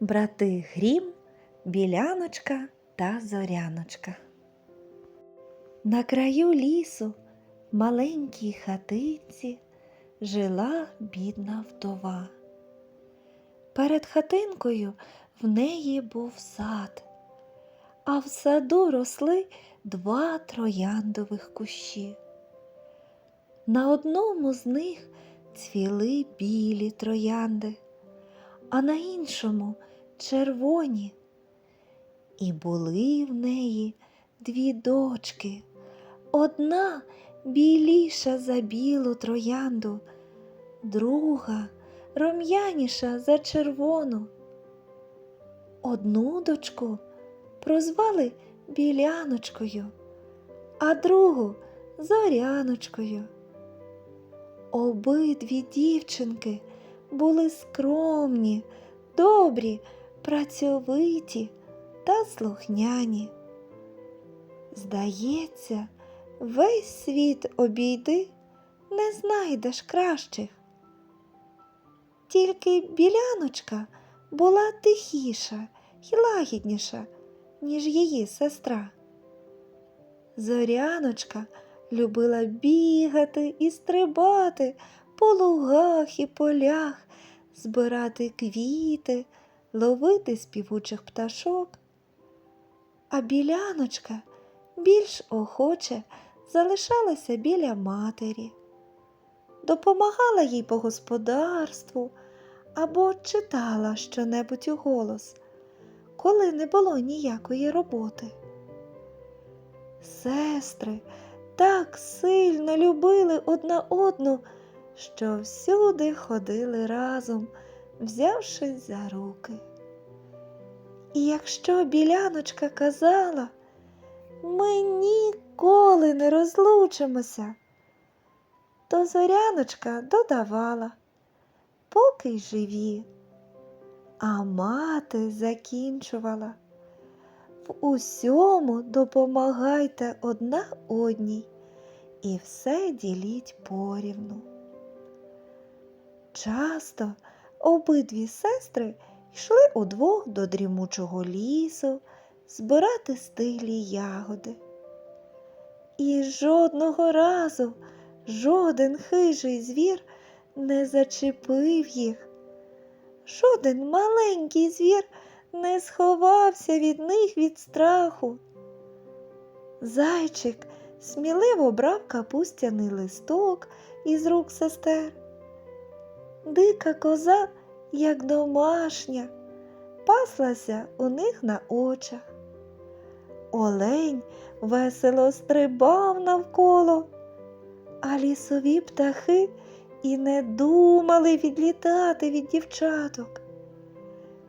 Брати Грім, Біляночка та Зоряночка. На краю лісу, маленькій хатинці, жила бідна вдова. Перед хатинкою в неї був сад, а в саду росли два трояндових кущі. На одному з них цвіли білі троянди, а на іншому червоні. І були в неї дві дочки. Одна біліша за білу троянду, друга рум'яніша за червону. Одну дочку прозвали Біляночкою, а другу Зоряночкою. Обидві дівчинки були скромні, добрі, працьовиті та слухняні. Здається, весь світ обійди, не знайдеш кращих. Тільки біляночка була тихіша й лагідніша, ніж її сестра. Зоряночка любила бігати і стрибати по лугах і полях, збирати квіти, ловити співучих пташок. А біляночка більш охоче залишалася біля матері, допомагала їй по господарству або читала щонебудь у голос, коли не було ніякої роботи. Сестри так сильно любили одна одну, що всюди ходили разом, взявшись за руки. І якщо біляночка казала, ми ніколи не розлучимося, то зоряночка додавала, поки й живі, а мати закінчувала. В усьому допомагайте одна одній і все діліть порівну. Часто обидві сестри йшли удвох до дрімучого лісу збирати стиглі ягоди. І жодного разу жоден хижий звір не зачепив їх. Жоден маленький звір не сховався від них від страху. Зайчик сміливо брав капустяний листок із рук сестер. Дика коза, як домашня, паслася у них на очах. Олень весело стрибав навколо, а лісові птахи і не думали відлітати від дівчаток.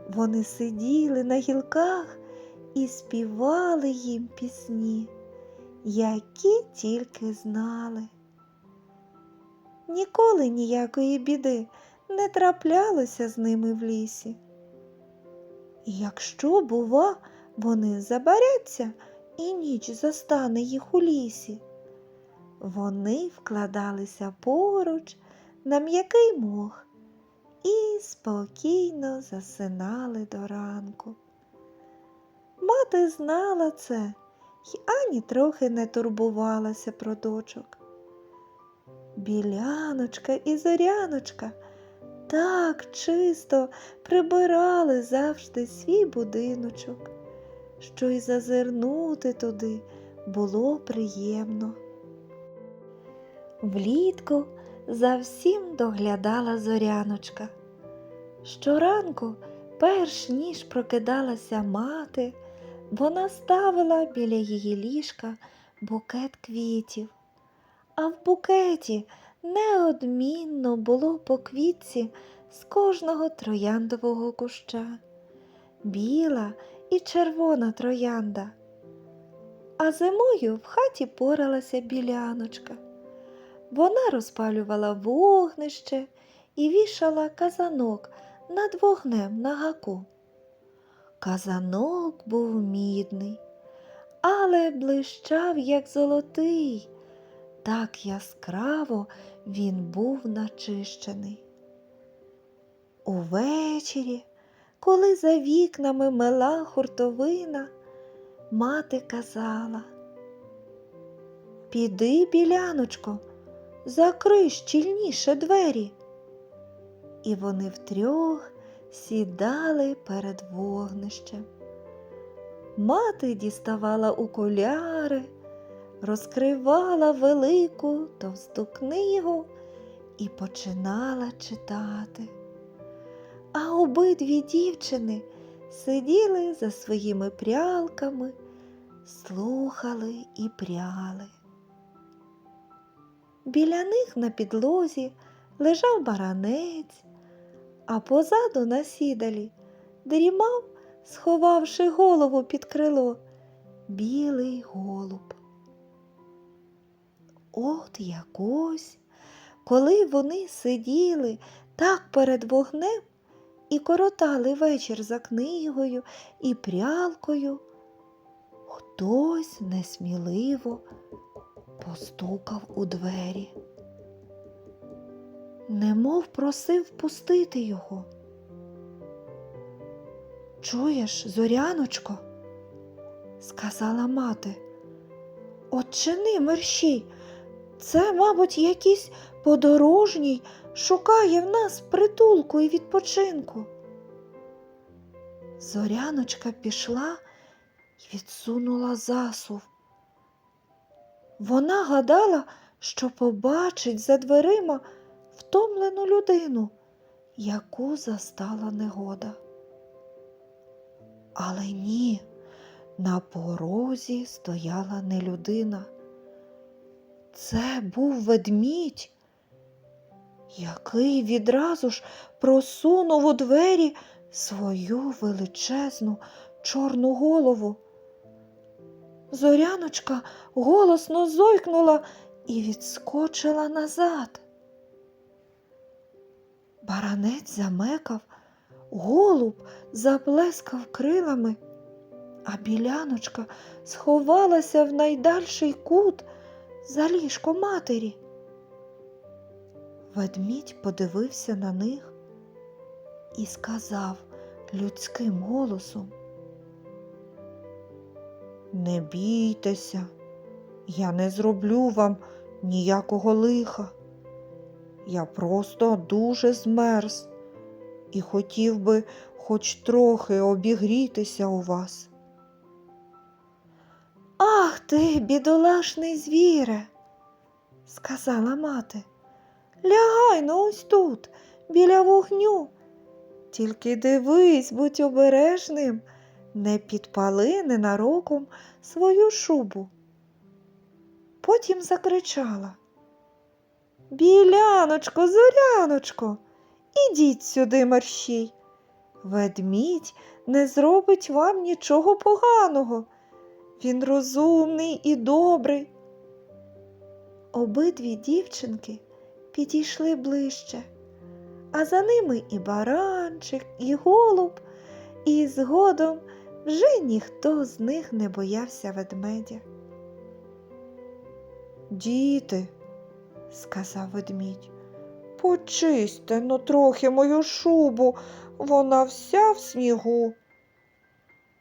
Вони сиділи на гілках і співали їм пісні, які тільки знали. Ніколи ніякої біди не траплялося з ними в лісі. І якщо, бува, вони забаряться і ніч застане їх у лісі, вони вкладалися поруч на м'який мох і спокійно засинали до ранку. Мати знала це й ані трохи не турбувалася про дочок. Біляночка і зоряночка так чисто прибирали завжди свій будиночок, що й зазирнути туди було приємно. Влітку за всім доглядала зоряночка. Щоранку, перш ніж прокидалася мати, вона ставила біля її ліжка букет квітів, а в букеті неодмінно було по квітці з кожного трояндового куща, біла і червона троянда. А зимою в хаті поралася біляночка. Вона розпалювала вогнище і вішала казанок над вогнем на гаку. Казанок був мідний, але блищав, як золотий, так яскраво він був начищений. Увечері, коли за вікнами мела хуртовина, мати казала Піди, біляночко, закрий щільніше двері. І вони втрьох сідали перед вогнищем. Мати діставала окуляри, розкривала велику товсту книгу і починала читати. А обидві дівчини сиділи за своїми прялками, слухали і пряли. Біля них на підлозі лежав баранець, а позаду на сідалі дрімав, сховавши голову під крило, білий голуб. От якось, коли вони сиділи так перед вогнем і коротали вечір за книгою і прялкою, хтось несміливо постукав у двері, немов просив пустити його. Чуєш, зоряночко? сказала мати. Отчини мерщій, це, мабуть, якийсь подорожній шукає в нас притулку і відпочинку. Зоряночка пішла і відсунула засув. Вона гадала, що побачить за дверима втомлену людину, яку застала негода. Але ні, на порозі стояла не людина. Це був ведмідь, який відразу ж просунув у двері свою величезну чорну голову. Зоряночка голосно зойкнула і відскочила назад. Баранець замекав, голуб заплескав крилами, а біляночка сховалася в найдальший кут за ліжко матері. Ведмідь подивився на них і сказав людським голосом Не бійтеся, я не зроблю вам ніякого лиха. Я просто дуже змерз і хотів би хоч трохи обігрітися у вас. Ти, бідолашний звіре, сказала мати. Лягай ну ось тут, біля вогню. Тільки дивись, будь обережним, не підпали ненароком свою шубу. Потім закричала. Біляночко, зоряночко, ідіть сюди мерщій. Ведмідь не зробить вам нічого поганого. Він розумний і добрий. Обидві дівчинки підійшли ближче, а за ними і баранчик, і голуб, і згодом вже ніхто з них не боявся ведмедя. Діти, сказав ведмідь, почисьте но трохи мою шубу, вона вся в снігу.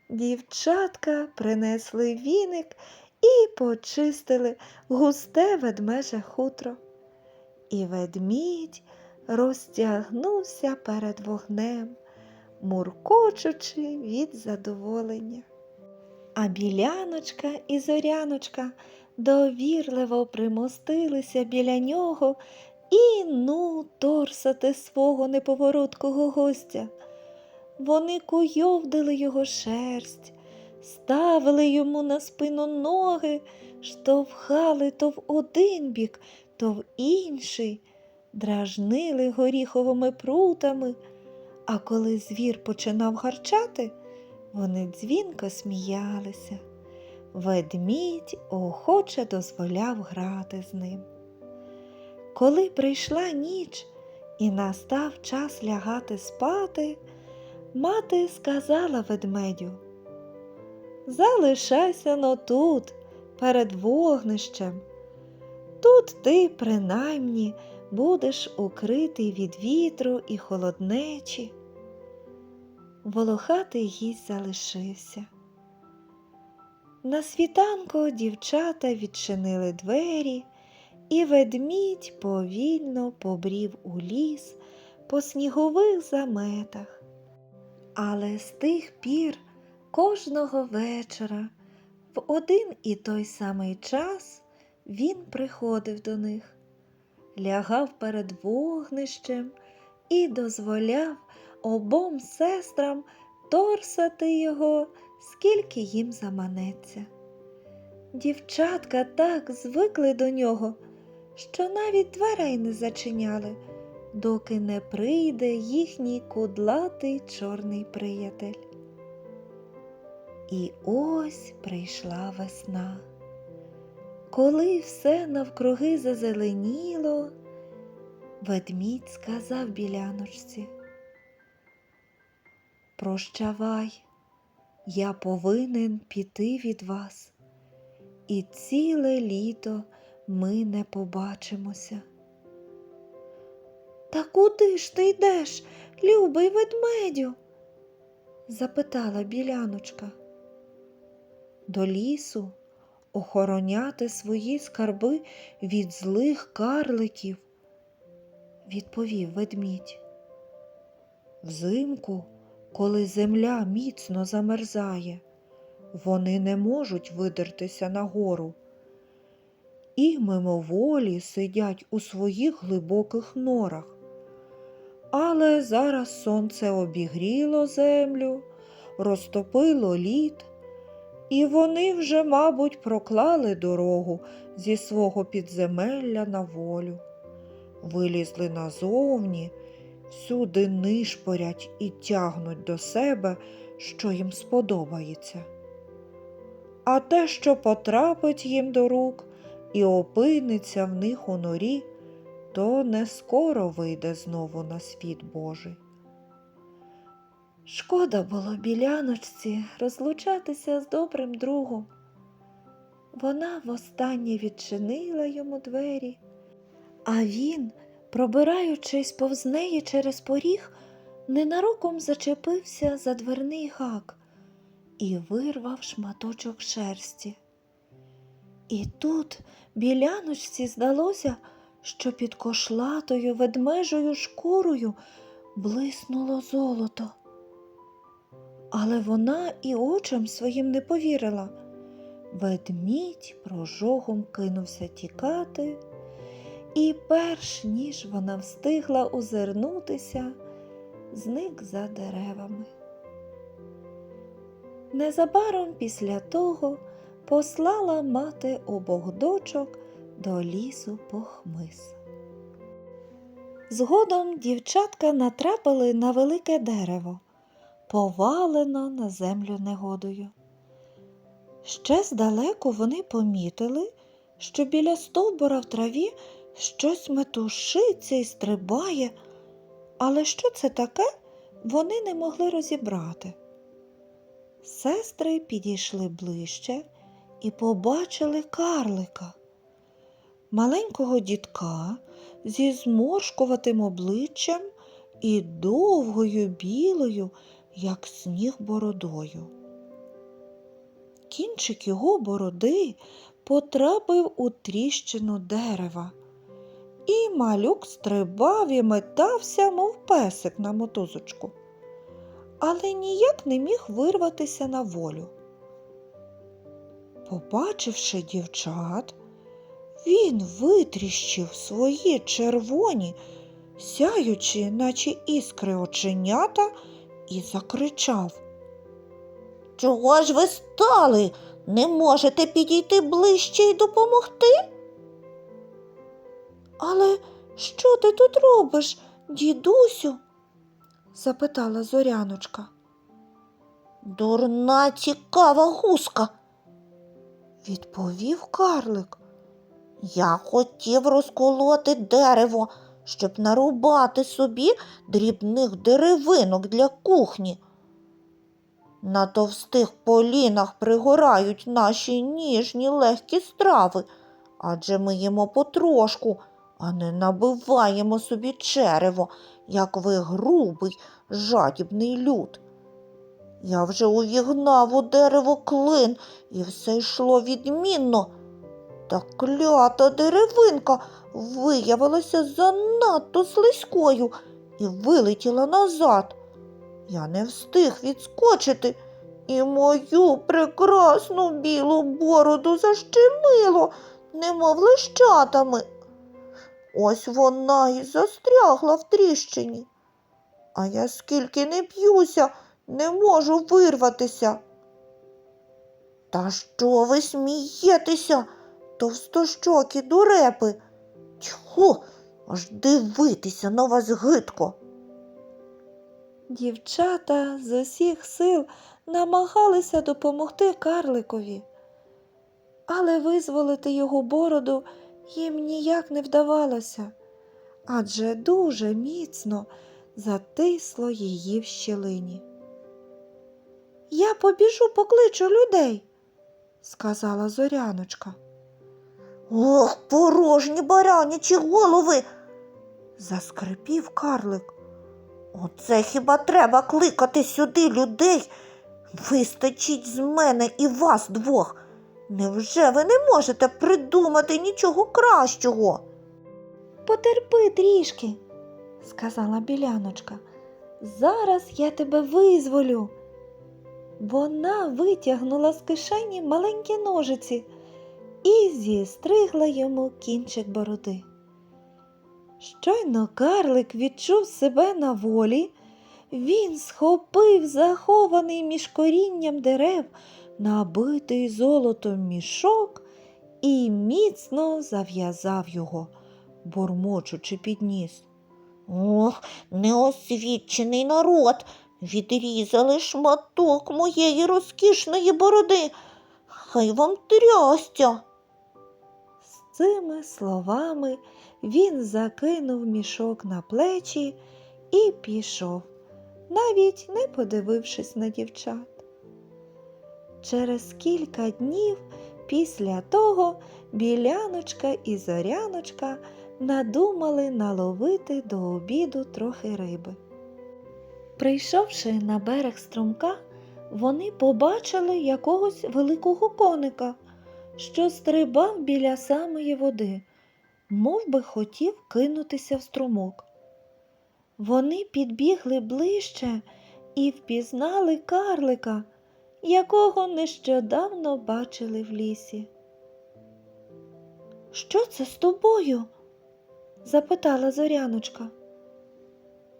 Дівчатка принесли віник і почистили густе ведмеже хутро. І ведмідь розтягнувся перед вогнем, муркочучи від задоволення. А біляночка і зоряночка довірливо примостилися біля нього і ну торсати свого неповороткого гостя. Вони куйовдили його шерсть, ставили йому на спину ноги, штовхали то в один бік, то в інший, дражнили горіховими прутами, а коли звір починав гарчати, вони дзвінко сміялися. Ведмідь охоче дозволяв грати з ним. Коли прийшла ніч і настав час лягати спати, мати сказала ведмедю Залишайся но тут, перед вогнищем. Тут ти, принаймні, будеш укритий від вітру і холоднечі. волохатий гість залишився. На світанку дівчата відчинили двері, і ведмідь повільно побрів у ліс по снігових заметах. Але з тих пір кожного вечора в один і той самий час він приходив до них, лягав перед вогнищем і дозволяв обом сестрам торсати його, скільки їм заманеться. Дівчатка так звикли до нього, що навіть дверей не зачиняли, доки не прийде їхній кудлатий чорний приятель. І ось прийшла весна. Коли все навкруги зазеленіло, ведмідь сказав біляночці. Прощавай, я повинен піти від вас, і ціле літо ми не побачимося. Та куди ж ти йдеш, любий ведмедю? запитала біляночка. До лісу охороняти свої скарби від злих карликів, відповів ведмідь. Взимку, коли земля міцно замерзає, вони не можуть видертися нагору і мимоволі сидять у своїх глибоких норах. Але зараз сонце обігріло землю, розтопило лід, і вони вже, мабуть, проклали дорогу зі свого підземелля на волю, вилізли назовні, всюди нишпорять і тягнуть до себе, що їм сподобається. А те, що потрапить їм до рук і опиниться в них у норі, то не скоро вийде знову на світ Божий. Шкода було біляночці розлучатися з добрим другом. Вона востаннє відчинила йому двері, а він, пробираючись повз неї через поріг, ненароком зачепився за дверний гак і вирвав шматочок шерсті. І тут біляночці здалося, що під кошлатою ведмежою шкурою блиснуло золото. Але вона і очам своїм не повірила. Ведмідь прожогом кинувся тікати, і перш ніж вона встигла озирнутися, зник за деревами. Незабаром після того послала мати обох дочок до лісу по хмиз. Згодом дівчатка натрапили на велике дерево, повалено на землю негодою. Ще здалеку вони помітили, що біля стовбура в траві щось метушиться і стрибає, але що це таке, вони не могли розібрати. Сестри підійшли ближче і побачили карлика, маленького дітка зі зморшкуватим обличчям і довгою білою, як сніг бородою. Кінчик його бороди потрапив у тріщину дерева, і малюк стрибав і метався, мов песик на мотузочку, але ніяк не міг вирватися на волю. Побачивши дівчат, він витріщив свої червоні, сяючи, наче іскри оченята, і закричав. Чого ж ви стали? Не можете підійти ближче і допомогти? Але що ти тут робиш, дідусю? запитала зоряночка. Дурна цікава гуска. Відповів карлик. Я хотів розколоти дерево, щоб нарубати собі дрібних деревинок для кухні. На товстих полінах пригорають наші ніжні легкі страви, адже ми їмо потрошку, а не набиваємо собі черево, як ви грубий, жадібний люд. Я вже увігнав у дерево клин, і все йшло відмінно. Та клята деревинка виявилася занадто слизькою і вилетіла назад. Я не встиг відскочити, і мою прекрасну білу бороду защемило, немов лищатами. Ось вона і застрягла в тріщині. А я скільки не п'юся, не можу вирватися. Та що ви смієтеся, товстощокі дурепи? Тьху, аж дивитися на вас гидко. Дівчата з усіх сил намагалися допомогти карликові, але визволити його бороду їм ніяк не вдавалося, адже дуже міцно затисло її в щелині. Я побіжу покличу людей, сказала зоряночка. Ох, порожні баранячі голови. Заскрипів карлик. Оце хіба треба кликати сюди людей? Вистачить з мене і вас двох. Невже ви не можете придумати нічого кращого? Потерпи трішки, сказала біляночка. Зараз я тебе визволю. Вона витягнула з кишені маленькі ножиці і зістригла йому кінчик бороди. Щойно карлик відчув себе на волі, він схопив захований між корінням дерев набитий золотом мішок і міцно зав'язав його, бурмочучи під ніс. Ох, неосвічений народ. Відрізали шматок моєї розкішної бороди. Хай вам трястя. Цими словами він закинув мішок на плечі і пішов, навіть не подивившись на дівчат. Через кілька днів після того біляночка і зоряночка надумали наловити до обіду трохи риби. Прийшовши на берег струмка, вони побачили якогось великого коника, що стрибав біля самої води, мов би хотів кинутися в струмок. Вони підбігли ближче і впізнали карлика, якого нещодавно бачили в лісі. Що це з тобою? запитала зоряночка.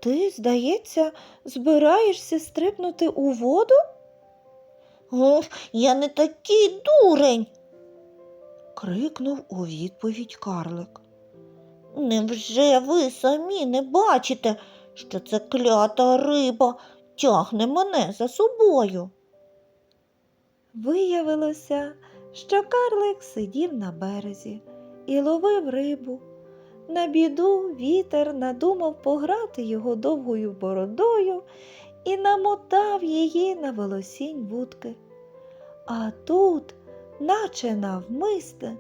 Ти, здається, збираєшся стрибнути у воду? Ох, я не такий дурень. Крикнув у відповідь карлик. Невже ви самі не бачите, що це клята риба тягне мене за собою? Виявилося, що карлик сидів на березі і ловив рибу. На біду вітер надумав пограти його довгою бородою і намотав її на волосінь вудки. А тут, наче навмисне,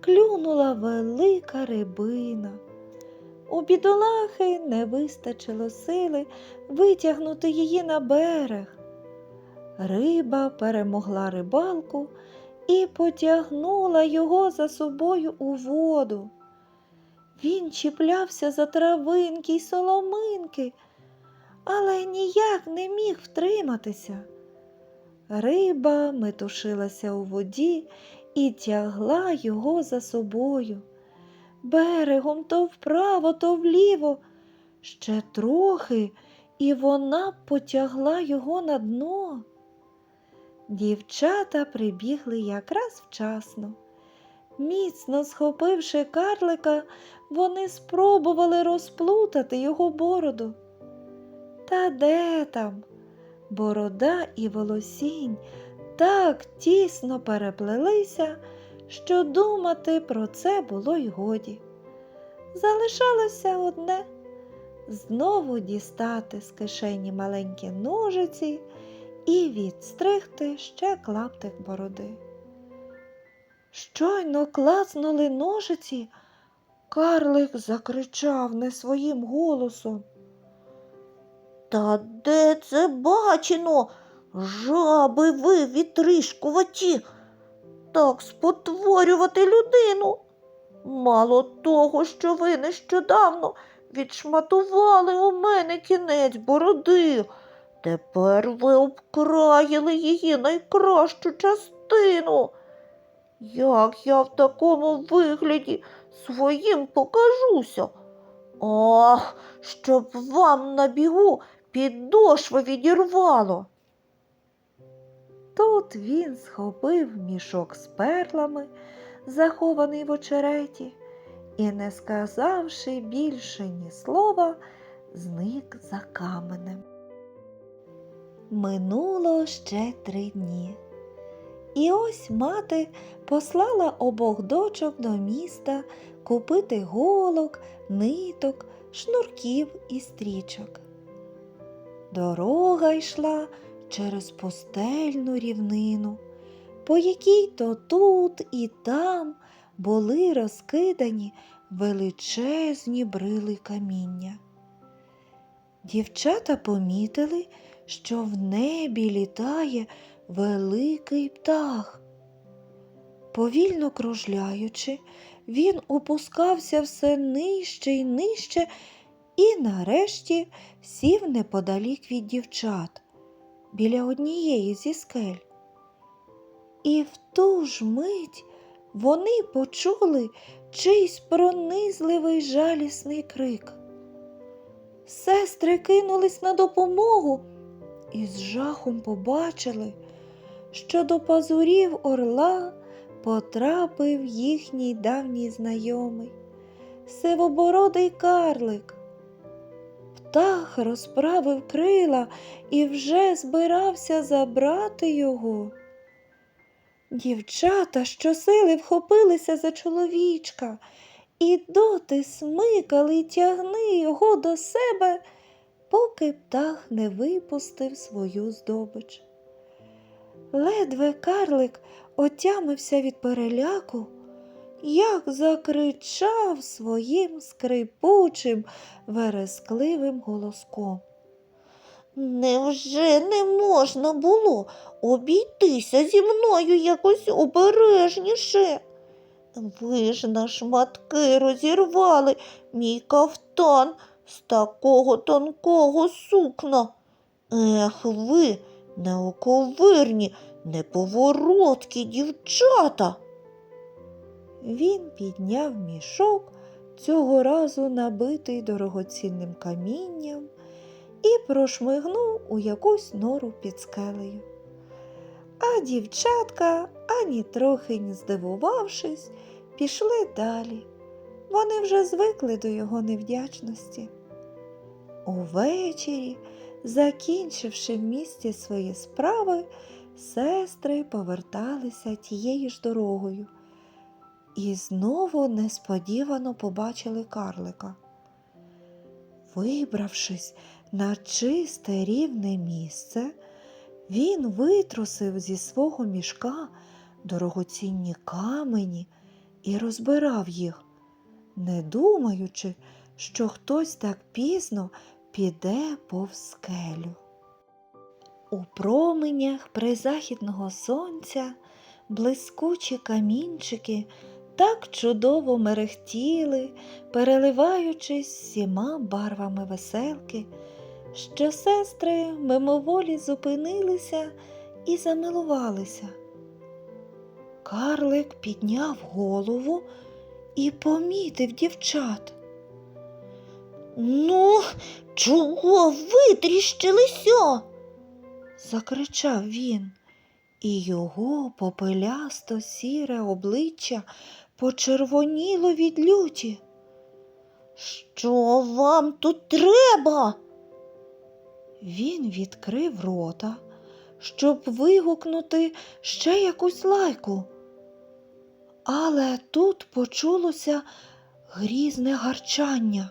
клюнула велика рибина. У бідолахи не вистачило сили витягнути її на берег. Риба перемогла рибалку і потягнула його за собою у воду. Він чіплявся за травинки й соломинки, але ніяк не міг втриматися. Риба метушилася у воді і тягла його за собою. Берегом то вправо, то вліво. Ще трохи, і вона потягла його на дно. Дівчата прибігли якраз вчасно. Міцно схопивши карлика, вони спробували розплутати його бороду. Та де там? Борода і волосінь так тісно переплелися, що думати про це було й годі. Залишалося одне знову дістати з кишені маленькі ножиці і відстригти ще клаптик бороди. Щойно клацнули ножиці, карлик закричав не своїм голосом. Та де це бачено? Жаби ви вітришкуваті, так спотворювати людину. Мало того, що ви нещодавно відшматували у мене кінець бороди. Тепер ви обкраїли її найкращу частину. Як я в такому вигляді своїм покажуся? Ах, щоб вам на бігу підошви відірвало. Тут він схопив мішок з перлами, захований в очереті, і, не сказавши більше ні слова, зник за каменем. Минуло ще три дні. І ось мати послала обох дочок до міста купити голок, ниток, шнурків і стрічок. Дорога йшла через пустельну рівнину, по якій то тут і там були розкидані величезні брили каміння. Дівчата помітили, що в небі літає великий птах. Повільно кружляючи, він опускався все нижче й нижче і нарешті сів неподалік від дівчат біля однієї зі скель. І в ту ж мить вони почули чийсь пронизливий жалісний крик. Сестри кинулись на допомогу і з жахом побачили, що до пазурів орла потрапив їхній давній знайомий, сивобородий карлик. Птах розправив крила і вже збирався забрати його. Дівчата щосили вхопилися за чоловічка і доти смикали й тягни його до себе, поки птах не випустив свою здобич. Ледве карлик отямився від переляку, як закричав своїм скрипучим, верескливим голоском. Невже не можна було обійтися зі мною якось обережніше? Ви ж на шматки розірвали мій кафтан з такого тонкого сукна. Ех ви, неоковирні, неповороткі дівчата. Він підняв мішок, цього разу набитий дорогоцінним камінням, і прошмигнув у якусь нору під скелею. А дівчатка, ані трохи не здивувавшись, пішли далі. Вони вже звикли до його невдячності. Увечері, закінчивши в місті свої справи, сестри поверталися тією ж дорогою і знову несподівано побачили карлика. Вибравшись на чисте рівне місце, він витрусив зі свого мішка дорогоцінні камені і розбирав їх, не думаючи, що хтось так пізно піде повз скелю. У променях призахідного сонця блискучі камінчики так чудово мерехтіли, переливаючись всіма барвами веселки, що сестри мимоволі зупинилися і замилувалися. Карлик підняв голову і помітив дівчат. Ну, чого витріщилися? закричав він, і його попелясто сіре обличчя почервоніло від люті. Що вам тут треба? Він відкрив рота, щоб вигукнути ще якусь лайку. Але тут почулося грізне гарчання.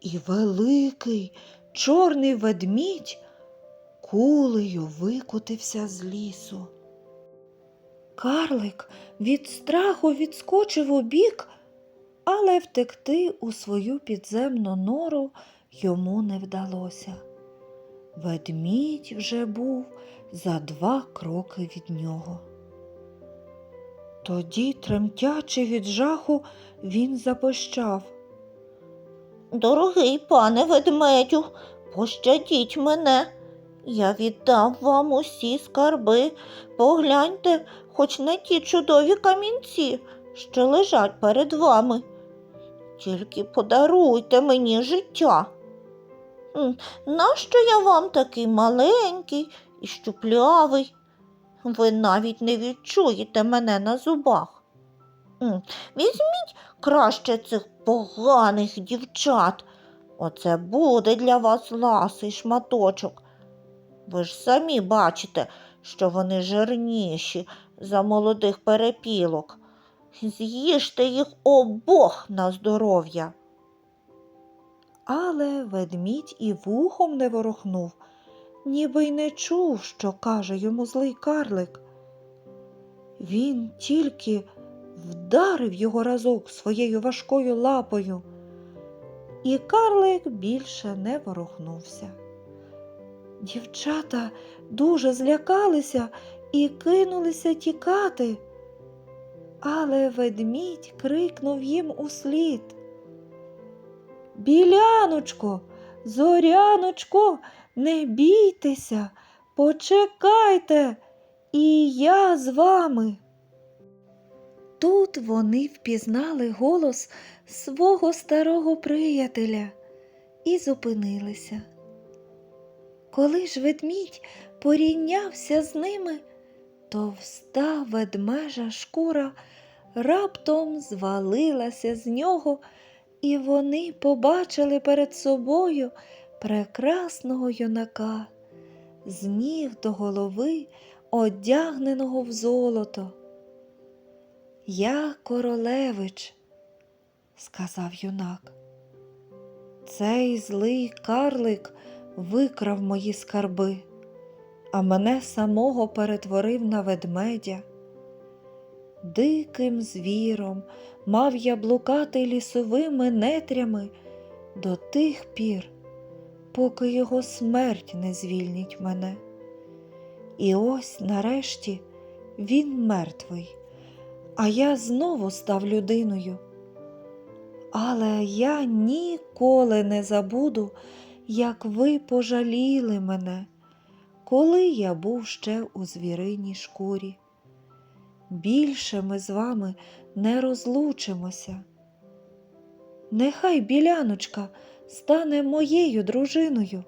І великий чорний ведмідь кулею викотився з лісу. Карлик від страху відскочив у бік, але втекти у свою підземну нору йому не вдалося. ведмідь вже був за два кроки від нього. Тоді, тремтячи від жаху, він запощав. Дорогий пане ведмедю, пощадіть мене. Я віддав вам усі скарби. Погляньте хоч на ті чудові камінці, що лежать перед вами. Тільки подаруйте мені життя. Нащо я вам такий маленький і щуплявий? Ви навіть не відчуєте мене на зубах. Візьміть краще цих поганих дівчат. Оце буде для вас ласий шматочок. Ви ж самі бачите, що вони жирніші за молодих перепілок. З'їжте їх обох на здоров'я. Але ведмідь і вухом не ворухнув, ніби й не чув, що каже йому злий карлик. Він тільки вдарив його разок своєю важкою лапою, і карлик більше не ворухнувся. Дівчата дуже злякалися і кинулися тікати, але ведмідь крикнув їм услід. Біляночко, зоряночко, не бійтеся, почекайте, і я з вами. Тут вони впізнали голос свого старого приятеля і зупинилися. Коли ж ведмідь порівнявся з ними, товста ведмежа шкура раптом звалилася з нього і вони побачили перед собою прекрасного юнака, з ніг до голови, одягненого в золото. Я королевич, сказав юнак. Цей злий карлик викрав мої скарби, а мене самого перетворив на ведмедя. Диким звіром мав я блукати лісовими нетрями до тих пір, поки його смерть не звільнить мене. І ось нарешті він мертвий, а я знову став людиною. Але я ніколи не забуду, як ви пожаліли мене, коли я був ще у звіриній шкурі. Більше ми з вами не розлучимося. Нехай біляночка стане моєю дружиною,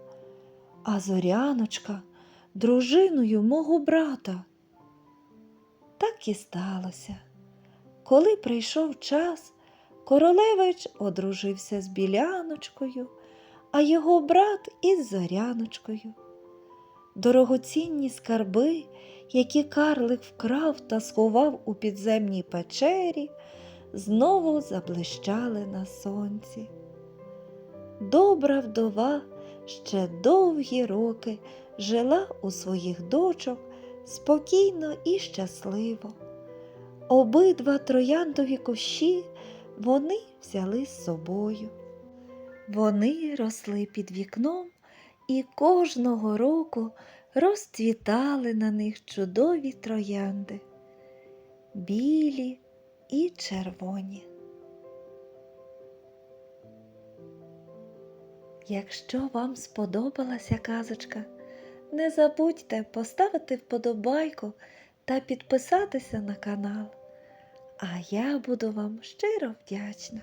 а зоряночка дружиною мого брата. Так і сталося. Коли прийшов час, королевич одружився з біляночкою, а його брат із зоряночкою. Дорогоцінні скарби, які карлик вкрав та сховав у підземній печері, знову заблищали на сонці. Добра вдова ще довгі роки жила у своїх дочок спокійно і щасливо. Обидва трояндові кущі вони взяли з собою. Вони росли під вікном і кожного року розцвітали на них чудові троянди, білі і червоні. Якщо вам сподобалася казочка, не забудьте поставити вподобайку та підписатися на канал. А я буду вам щиро вдячна.